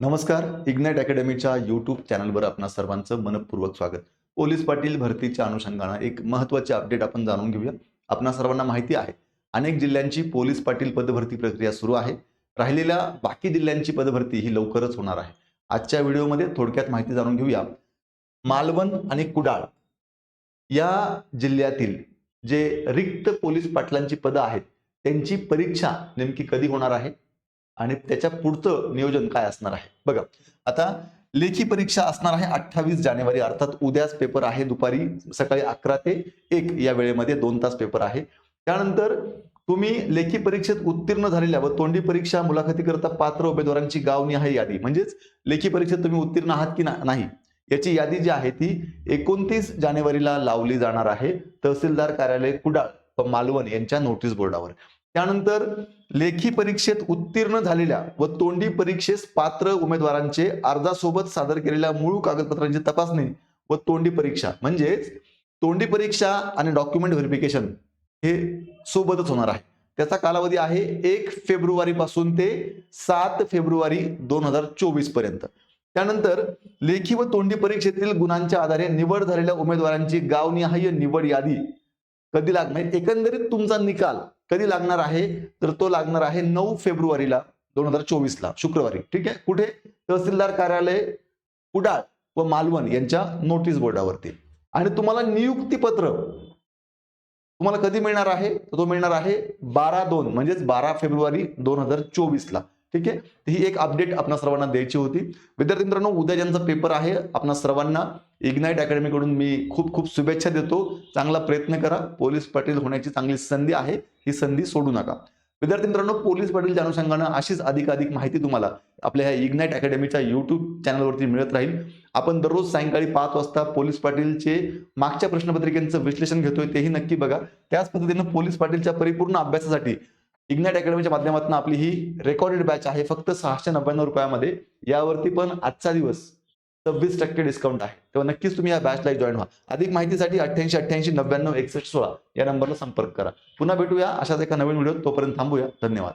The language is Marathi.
नमस्कार इग्नाइट अकॅडमीच्या यूट्यूब चॅनलवर आपणा सर्वांचं मनपूर्वक स्वागत. पोलीस पाटील भरतीच्या अनुषंगानं एक महत्त्वाचे अपडेट आपण जाणून घेऊया. आपणा सर्वांना माहिती आहे अनेक जिल्ह्यांची पोलीस पाटील पदभरती प्रक्रिया सुरू आहे. राहिलेल्या बाकी जिल्ह्यांची पदभरती ही लवकरच होणार आहे. आजच्या व्हिडिओमध्ये थोडक्यात माहिती जाणून घेऊया. मालवण आणि कुडाळ या जिल्ह्यातील जे रिक्त पोलीस पाटलांची पदं आहेत त्यांची परीक्षा नेमकी कधी होणार आहे? आणि त्याच्या पुढचं नियोजन काय असणार आहे? बघा आता लेखी परीक्षा असणार आहे अठ्ठावीस जानेवारी अर्थात उद्याच पेपर आहे दुपारी सकाळी अकरा ते एक या वेळेमध्ये दोन तास पेपर आहे. त्यानंतर तुम्ही लेखी परीक्षेत उत्तीर्ण झालेल्या व तोंडी परीक्षा मुलाखतीकरता पात्र उमेदवारांची गावनिहाय यादी. म्हणजेच लेखी परीक्षेत तुम्ही उत्तीर्ण आहात की नाही? याची यादी जी आहे ती एकोणतीस जानेवारीला लावली जाणार आहे तहसीलदार कार्यालय कुडाळ व मालवण यांच्या नोटीस बोर्डावर. त्यानंतर लेखी परीक्षेत उत्तीर्ण झालेल्या व तोंडी परीक्षेस पात्र उमेदवारांचे अर्जासोबत सादर केलेल्या मूळ कागदपत्रांची तपासणी व तोंडी परीक्षा म्हणजेच तोंडी परीक्षा आणि डॉक्युमेंट व्हेरिफिकेशन हे सोबतच होणार आहे. त्याचा कालावधी आहे एक फेब्रुवारी पासून ते सात फेब्रुवारी दोन हजार चोवीसपर्यंत. त्यानंतर लेखी व तोंडी परीक्षेतील गुणांच्या आधारे निवड झालेल्या उमेदवारांची गावनिहाय निवड यादी कधी लागणार म्हणजे एकंदरीत तुमचा निकाल कधी लागणार आहे? तर तो लागणार आहे नऊ फेब्रुवारीला दोन हजार चोवीस ला शुक्रवारी. ठीक आहे? कुठे? तहसीलदार कार्यालय कुडाळ व मालवण यांच्या नोटीस बोर्डावरती आणि तुम्हाला नियुक्तीपत्र तुम्हाला कधी मिळणार आहे? तर तो मिळणार आहे बारा दोन म्हणजेच बारा फेब्रुवारी दोन हजार चोवीस ला ठीक आहे? ही एक अपडेट आपणा सर्वांना द्यायची होती. विद्यार्थी मित्रांनो उद्या ज्यांचा पेपर आहे आपणा सर्वांना इग्नाइट अकॅडमीकडून मी खूप खूप शुभेच्छा देतो. चांगला प्रयत्न करा. पोलीस पाटील होण्याची चांगली संधी आहे. ही संधी सोडू नका. विद्यार्थी मित्रांनो पोलीस पाटीलच्या अनुषंगानं अशीच अधिकाधिक माहिती तुम्हाला आपल्या ह्या इग्नाइट अकॅडमीच्या युट्यूब चॅनलवरती मिळत राहील. आपण दररोज सायंकाळी पाच वाजता पोलीस पाटीलचे मागच्या प्रश्नपत्रिकेचं विश्लेषण घेतोय तेही नक्की बघा. त्याच पद्धतीनं पोलीस पाटीलच्या परिपूर्ण अभ्यासासाठी इग्नाइट अकॅडमीच्या माध्यमातून आपली ही रेकॉर्डेड बॅच आहे. फक्त सहाशे नव्याण्णव रुपयामध्ये. यावरती पण आजचा दिवस सव्वीस टक्के डिस्काउंट आहे. तेव्हा नक्कीच तुम्ही या बॅचला जॉईन व्हा. अधिक माहितीसाठी अठ्ठ्याऐंशी अठ्ठ्याऐंशी नव्याण्णव एकसष्ट सोळा या नंबरला संपर्क करा. पुन्हा भेटूया अशाच एका नवीन व्हिडिओ तोपर्यंत थांबूया. धन्यवाद.